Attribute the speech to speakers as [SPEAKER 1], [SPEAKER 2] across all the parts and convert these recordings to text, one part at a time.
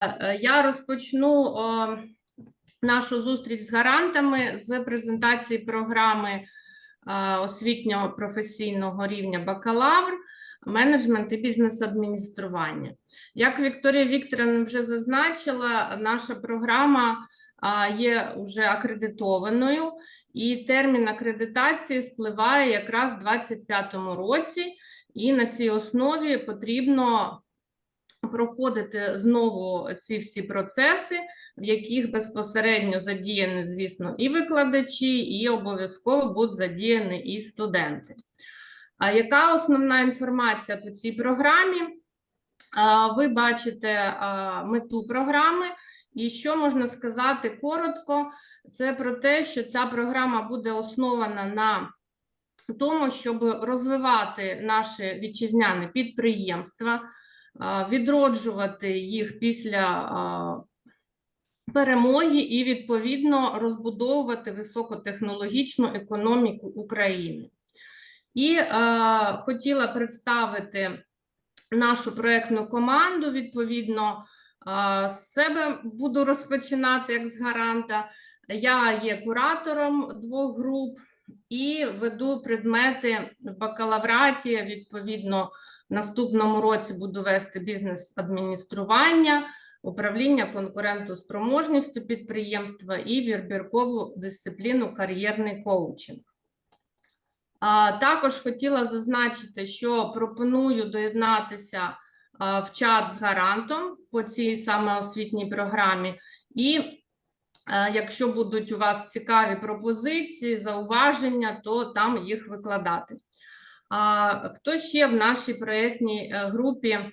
[SPEAKER 1] Е, Я розпочну нашу зустріч з гарантами з презентації програми е, освітнього професійного рівня бакалавр, менеджмент і бізнес-адміністрування. Як Вікторія Вікторівна вже зазначила, наша програма є вже акредитованою, і термін акредитації спливає якраз у 2025 році, і на цій основі потрібно проходити знову ці всі процеси, в яких безпосередньо задіяні, звісно, і викладачі, і обов'язково будуть задіяні і студенти. А яка основна інформація по цій програмі? Ви бачите мету програми, і що можна сказати коротко, це про те, що ця програма буде основана на тому, щоб розвивати наші вітчизняні підприємства, відроджувати їх після перемоги і відповідно розбудовувати високотехнологічну економіку України. І е, хотіла представити нашу проектну команду. Відповідно, е, з себе буду розпочинати як з гаранта. Я є куратором двох груп і веду предмети в бакалавраті. Відповідно, наступному році буду вести бізнес-адміністрування, управління конкурентоспроможністю підприємства і вибіркову дисципліну кар'єрний коучинг. А, Також хотіла зазначити, що пропоную доєднатися а, в чат з гарантом по цій саме освітній програмі. І а, якщо будуть у вас цікаві пропозиції, зауваження, то там їх викладати. А, Хто ще в нашій проєктній е, групі е,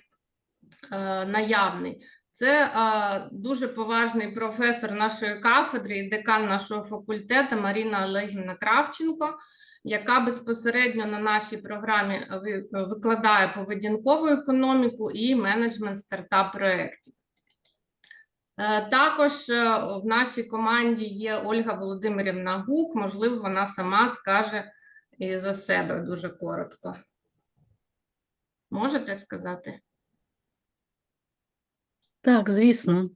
[SPEAKER 1] наявний? Це е, дуже поважний професор нашої кафедри і декан нашого факультету Маріна Олегівна Кравченко яка безпосередньо на нашій програмі викладає поведінкову економіку і менеджмент стартап проєктів. Також в нашій команді є Ольга Володимирівна Гук, можливо, вона сама скаже і за себе дуже коротко. Можете сказати?
[SPEAKER 2] Так, звісно.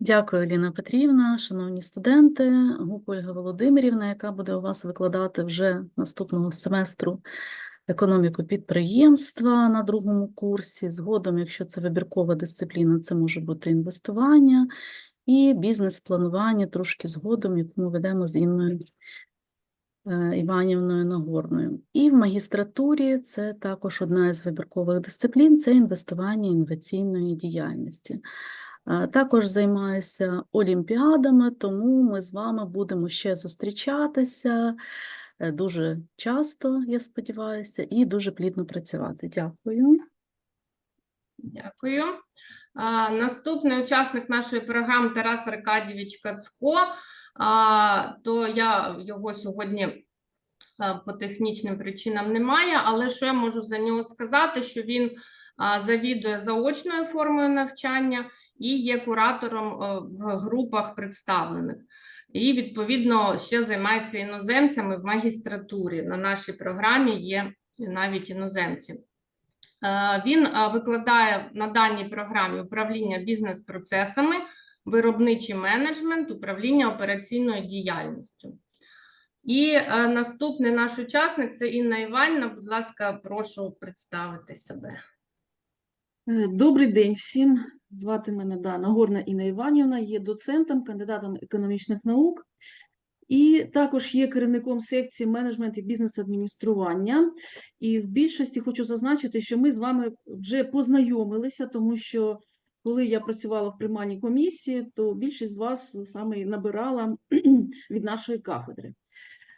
[SPEAKER 2] Дякую, Ліна Петрівна, шановні студенти, Гук Ольга Володимирівна, яка буде у вас викладати вже наступного семестру економіку підприємства на другому курсі. Згодом, якщо це вибіркова дисципліна, це може бути інвестування і бізнес-планування трошки згодом, яку ми ведемо з Інною Іванівною Нагорною. І в магістратурі це також одна із вибіркових дисциплін це інвестування інноваційної діяльності. Е, Також займаюся олімпіадами, тому ми з вами будемо ще зустрічатися е, дуже часто, я сподіваюся, і дуже плідно працювати. Дякую.
[SPEAKER 1] Дякую. А, Наступний учасник нашої програми Тарас Аркадійович Кацко. То я його сьогодні по технічним причинам немає, але що я можу за нього сказати, що він завідує заочною формою навчання і є куратором е, в групах представлених. І, відповідно, ще займається іноземцями в магістратурі. На нашій програмі є навіть іноземці. Е, Він е, викладає на даній програмі управління бізнес-процесами, виробничий менеджмент, управління операційною діяльністю. І е, наступний наш учасник це Інна Іванівна. Будь ласка, прошу представити себе.
[SPEAKER 3] Е, Добрий день всім. Звати мене Дана Горна Інна Іванівна, є доцентом, кандидатом економічних наук і також є керівником секції менеджмент і бізнес-адміністрування. І в більшості хочу зазначити, що ми з вами вже познайомилися, тому що коли я працювала в приймальній комісії, то більшість з вас саме набирала від нашої кафедри.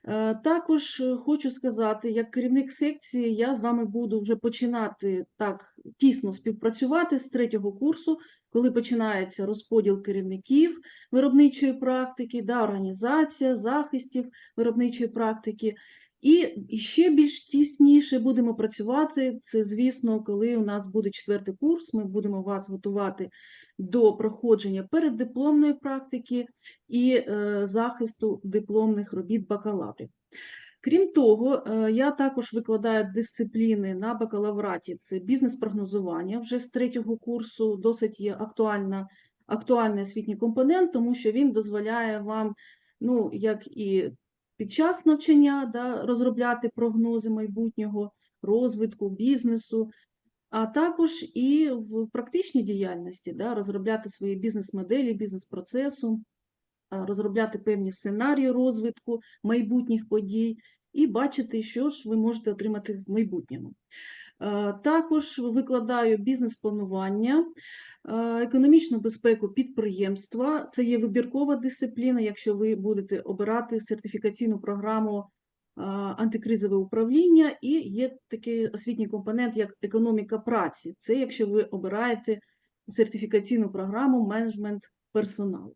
[SPEAKER 3] Е, Також хочу сказати, як керівник секції, я з вами буду вже починати так тісно співпрацювати з третього курсу, коли починається розподіл керівників виробничої практики, да, організація захистів виробничої практики. І ще більш тісніше будемо працювати. Це, звісно, коли у нас буде четвертий курс, ми будемо вас готувати до проходження переддипломної практики і е, захисту дипломних робіт бакалаврів. Крім того, е, я також викладаю дисципліни на бакалавраті. Це бізнес-прогнозування вже з третього курсу. Досить є актуальна, актуальний освітній компонент, тому що він дозволяє вам, ну, як і під час навчання, да, розробляти прогнози майбутнього розвитку бізнесу, а також і в практичній діяльності, да, розробляти свої бізнес-моделі, бізнес-процесу, розробляти певні сценарії розвитку майбутніх подій і бачити, що ж ви можете отримати в майбутньому. Також викладаю бізнес-планування, економічну безпеку підприємства. Це є вибіркова дисципліна, якщо ви будете обирати сертифікаційну програму е, антикризове управління, і є такий освітній компонент, як економіка праці. Це якщо ви обираєте сертифікаційну програму менеджмент персоналу.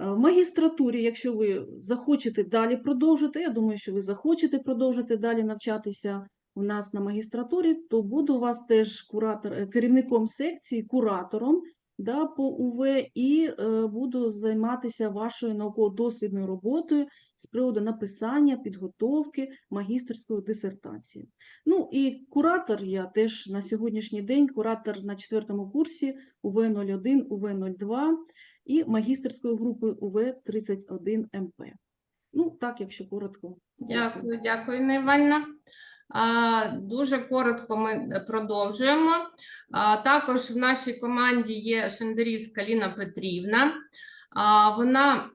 [SPEAKER 3] Е, В магістратурі, якщо ви захочете далі продовжити, я думаю, що ви захочете продовжити далі навчатися у нас на магістратурі, то буду у вас теж куратор, е, керівником секції, куратором да, по УВ, і е, буду займатися вашою науково-дослідною роботою з приводу написання, підготовки магістерської дисертації. Ну і куратор я теж на сьогоднішній день, куратор на четвертому курсі УВ-01, УВ-02 і магістерської групи УВ-31МП. Ну, так, якщо коротко.
[SPEAKER 1] Дякую, дякую, Інна Іванівна. А, Дуже коротко ми е, продовжуємо. Також в нашій команді є Шендерівська Ліна Петрівна. Вона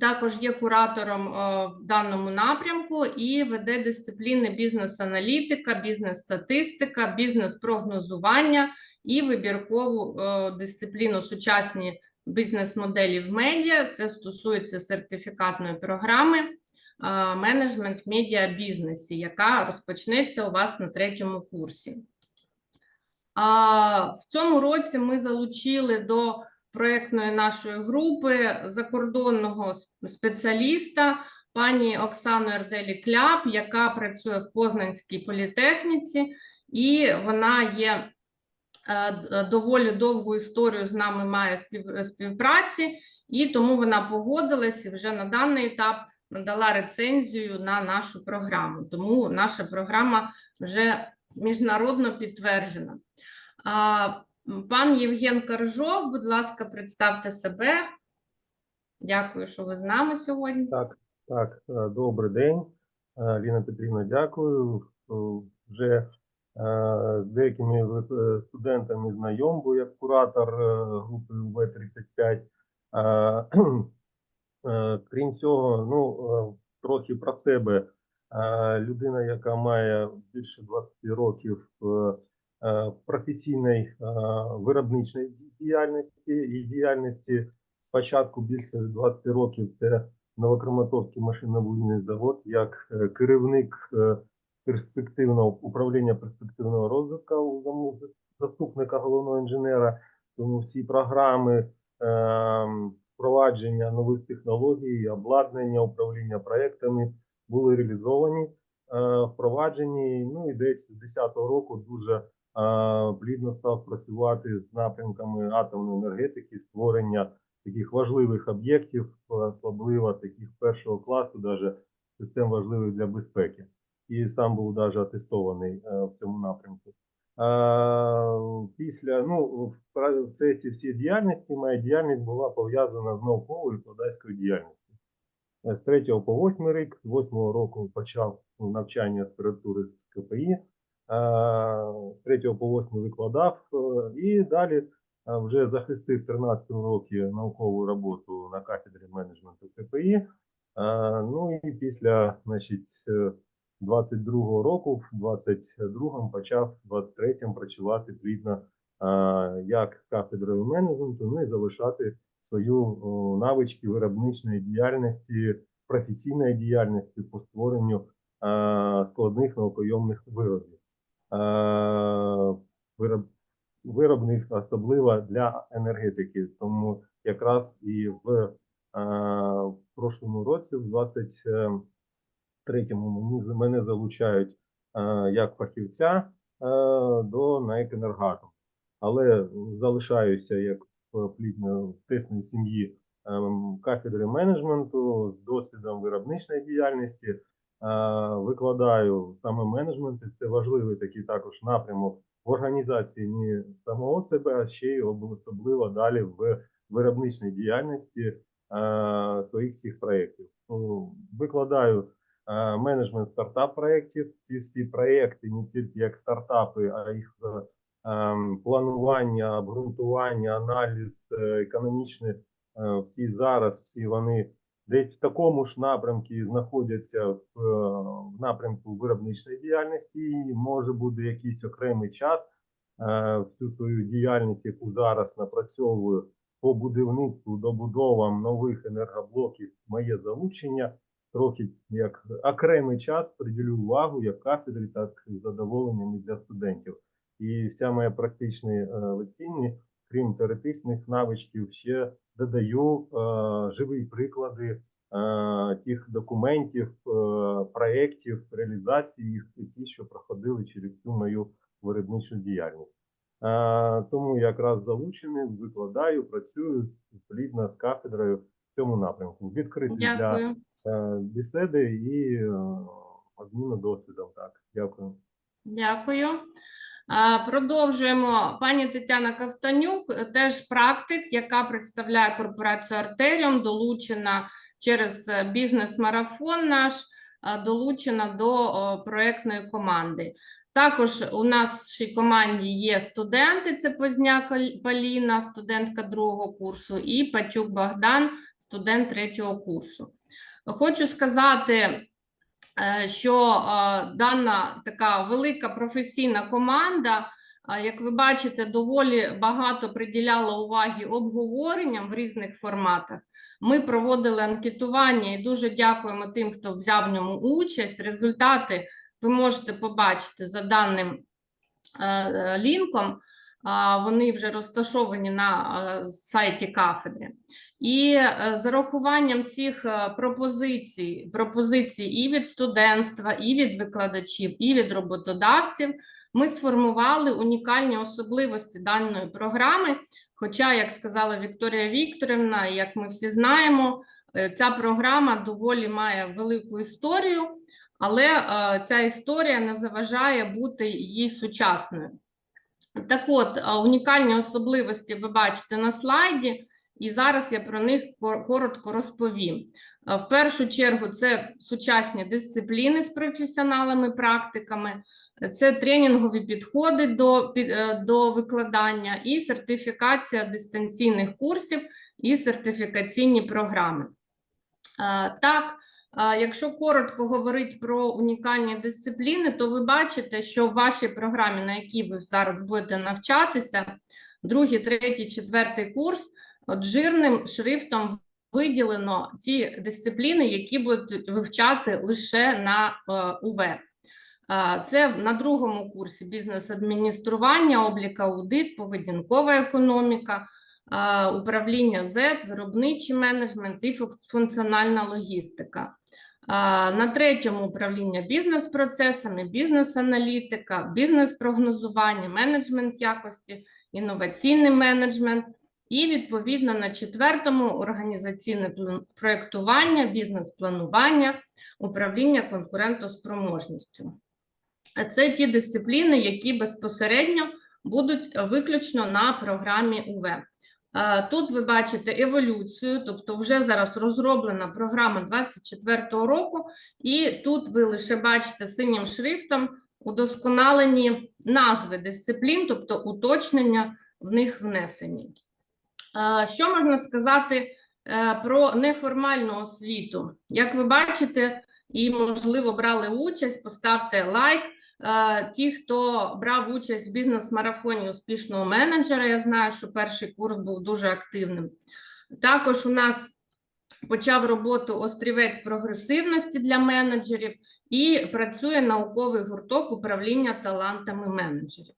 [SPEAKER 1] також є куратором е, в даному напрямку і веде дисципліни бізнес-аналітика, бізнес-статистика, бізнес-прогнозування і вибіркову е, дисципліну сучасні бізнес-моделі в медіа. Це стосується сертифікатної програми менеджмент в медіабізнесі, яка розпочнеться у вас на третьому курсі. А, В цьому році ми залучили до проєктної нашої групи закордонного спеціаліста пані Оксану Ерделі Кляп, яка працює в Познанській політехніці, і вона є е, доволі довгу історію з нами має співпраці, і тому вона погодилась і вже на даний етап надала рецензію на нашу програму. Тому наша програма вже міжнародно підтверджена. Пан Євген Коржов, будь ласка, представте себе. Дякую, що ви з нами сьогодні.
[SPEAKER 4] Так, так, е, добрий день. Е, Ліна Петрівна, дякую. Е, Вже з деякими студентами знайом, бо як куратор групи УВ-35. Е, е, Крім цього, ну, е, трохи про себе. Е, Людина, яка має більше 20 років е, е, професійної е, виробничої діяльності і діяльності спочатку більше 20 років це Новокраматорський машинобудівний завод як е, керівник е, перспективного управління перспективного розвитку заступника головного інженера. Тому всі програми ем, впровадження нових технологій, обладнання, управління проектами були реалізовані, е, впроваджені. Ну і десь з 10-го року дуже е, плідно став працювати з напрямками атомної енергетики, створення таких важливих об'єктів, особливо таких першого класу, даже систем важливих для безпеки. І сам був даже атестований е, в цьому напрямку. Е, Після ну в процесі всієї діяльності моя діяльність була пов'язана з науковою викладацькою діяльністю. Е, З 3 по 8 рік, з 8 року почав навчання аспірантури з КПІ, е, з 3 по 8 викладав е, і далі вже захистив в 13 році наукову роботу на кафедрі менеджменту КПІ. Ну і після значить, е, 22-го року, в 22-му почав, в 23-му працювати плідно як кафедрою менеджменту, ну і залишати свою навички виробничної діяльності, професійної діяльності по створенню складних наукойомних виробів. Вироб, виробних, особливо для енергетики. Тому якраз і в, в прошлому році, в 23-му, мені мене залучають е, як фахівця е, до НАЕК «Енергатом». Але залишаюся як плідно в тесній сім'ї кафедри менеджменту з досвідом виробничої діяльності. Е, викладаю саме менеджмент, і це важливий такий також напрямок в організації не самого себе, а ще й особливо далі в виробничній діяльності е, своїх всіх проєктів. Викладаю е, менеджмент стартап проєктів. Ці всі проєкти не тільки як стартапи, а їх е, ем, планування, обґрунтування, аналіз, е, економічні е, всі зараз, всі вони десь в такому ж напрямку знаходяться в, е, напрямку виробничної діяльності, і може бути якийсь окремий час е, всю свою діяльність, яку зараз напрацьовую по будівництву, добудовам нових енергоблоків, моє залучення. Трохи як окремий час приділю увагу як кафедрі, так і задоволенням і для студентів. І вся моя практичні е, лекційні, крім теоретичних навичків, ще додаю е, живі приклади е, тих документів, проєктів, реалізації їх, ті, що проходили через цю мою виробничу діяльність. Тому якраз залучений, викладаю, працюю плідно з кафедрою в цьому напрямку. Відкритий для бесіди і е, обміну досвідом. Так, дякую.
[SPEAKER 1] Дякую. Продовжуємо. Пані Тетяна Ковтонюк, е, теж практик, яка представляє корпорацію Артеріум, долучена через е, бізнес-марафон наш, долучена до проектної команди. Також у нашій команді є студенти, це Позняк Поліна, студентка другого курсу, і Патюк Богдан, студент третього курсу. Хочу сказати, е, що е, дана така велика професійна команда, е, як ви бачите, доволі багато приділяла уваги обговоренням в різних форматах. Ми проводили анкетування і дуже дякуємо тим, хто взяв в ньому участь. Результати ви можете побачити за даним лінком. Вони вже розташовані на сайті кафедри. І е, з урахуванням цих е, пропозицій, пропозицій і від студентства, і від викладачів, і від роботодавців, ми сформували унікальні особливості даної програми. Хоча, як сказала Вікторія Вікторівна, як ми всі знаємо, е, ця програма доволі має велику історію, але ця історія не заважає бути їй сучасною. Так от, унікальні особливості ви бачите на слайді. І зараз я про них коротко розповім. Е, В першу чергу це сучасні дисципліни з професіоналами, практиками, е, це тренінгові підходи до, е, до викладання і сертифікація дистанційних курсів і сертифікаційні програми. Так, якщо коротко говорити про унікальні дисципліни, то ви бачите, що в вашій програмі, на якій ви зараз будете навчатися, другий, третій, четвертий курс, от жирним шрифтом виділено ті дисципліни, які будуть вивчати лише на е, УВ. Е, Це на другому курсі бізнес-адміністрування, облік аудит, поведінкова економіка, е, управління ЗЕТ, виробничий менеджмент і функціональна логістика. На третьому управління бізнес-процесами, бізнес-аналітика, бізнес-прогнозування, менеджмент якості, інноваційний менеджмент. І відповідно на четвертому організаційне проєктування, бізнес-планування, управління конкурентоспроможністю. Це ті дисципліни, які безпосередньо будуть виключно на програмі УВ. Тут ви бачите еволюцію, тобто вже зараз розроблена програма 24-го року, і тут ви лише бачите синім шрифтом удосконалені назви дисциплін, тобто уточнення в них внесені. Що можна сказати е, про неформальну освіту? Як ви бачите, і, можливо, брали участь, поставте лайк. Е, Ті, хто брав участь в бізнес-марафоні успішного менеджера, я знаю, що перший курс був дуже активним. Також у нас почав роботу острівець прогресивності для менеджерів і працює науковий гурток управління талантами менеджерів.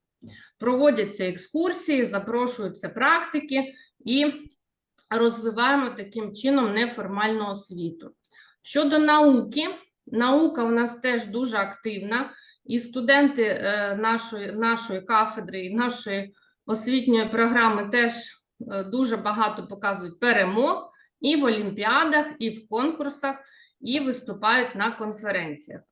[SPEAKER 1] Проводяться екскурсії, запрошуються практики і розвиваємо таким чином неформальну освіту. Щодо науки, наука у нас теж дуже активна, і студенти е, нашої, нашої кафедри і нашої освітньої програми теж е, дуже багато показують перемог і в олімпіадах, і в конкурсах. і виступають на конференціях,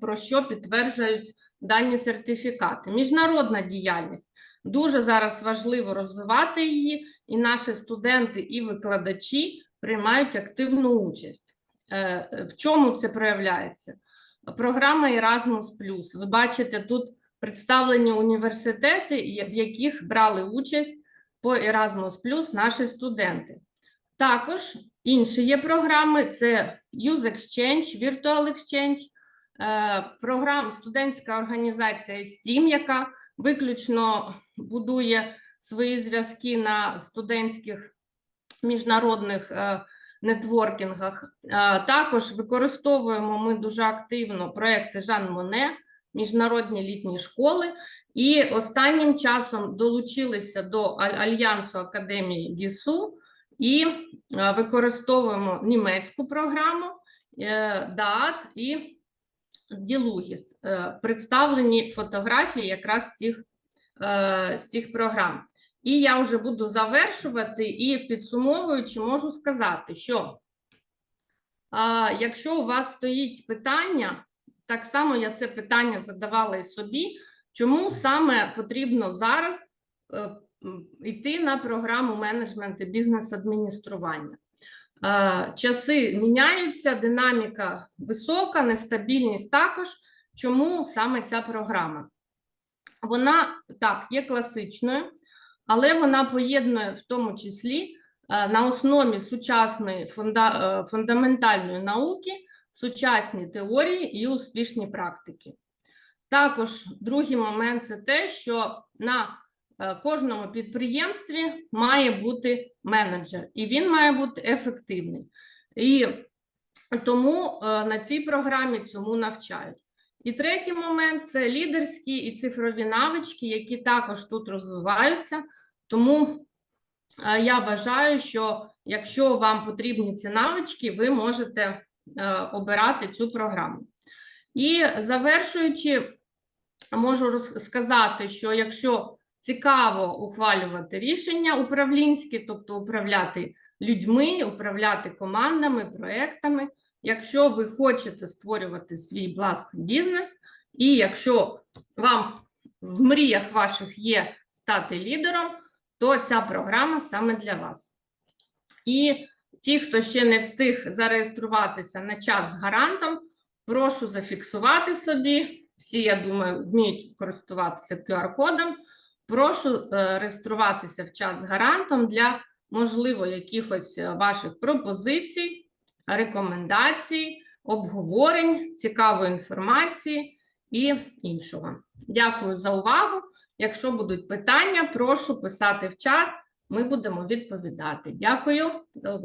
[SPEAKER 1] про що підтверджують дані сертифікати. Міжнародна діяльність дуже зараз важливо розвивати її, і наші студенти і викладачі приймають активну участь. Е, В чому це проявляється? Програма Erasmus+. Ви бачите, тут представлені університети, в яких брали участь по Erasmus+, наші студенти. Також інші є програми: це Use Exchange, Virtual Exchange, е, програм, студентська організація STEAM, яка виключно будує свої зв'язки на студентських міжнародних е, нетворкінгах. Е, Також використовуємо ми дуже активно проекти Жан Моне, міжнародні літні школи, і останнім часом долучилися до Альянсу Академії ГІСУ і е, використовуємо німецьку програму ДААТ і Ділугіс. Е, Представлені фотографії якраз цих, е, з цих програм. І я вже буду завершувати і підсумовуючи, можу сказати, що якщо у вас стоїть питання, так само я це питання задавала і собі, чому саме потрібно зараз е, йти на програму менеджмент і бізнес-адміністрування. Е, Часи міняються, динаміка висока, нестабільність також. Чому саме ця програма? Вона так є класичною, але вона поєднує в тому числі е, на основі сучасної фунда, е, фундаментальної науки, сучасні теорії і успішні практики. Також другий момент це те, що на кожному підприємстві має бути менеджер, і він має бути ефективний. І тому е, на цій програмі цьому навчають. І третій момент це лідерські і цифрові навички, які також тут розвиваються. Тому е, я вважаю, що якщо вам потрібні ці навички, ви можете е, обирати цю програму. І завершуючи, можу роз- сказати, що якщо цікаво ухвалювати рішення управлінські, тобто управляти людьми, управляти командами, проектами, якщо ви хочете створювати свій власний бізнес, і якщо вам в мріях ваших є стати лідером, то ця програма саме для вас. І ті, хто ще не встиг зареєструватися на чат з гарантом, прошу зафіксувати собі. Всі, я думаю, вміють користуватися QR-кодом. Прошу е, реєструватися в чат з гарантом для, можливо, якихось е, ваших пропозицій, рекомендацій, обговорень, цікавої інформації і іншого. Дякую за увагу. Якщо будуть питання, прошу писати в чат. Ми будемо відповідати. Дякую за увагу.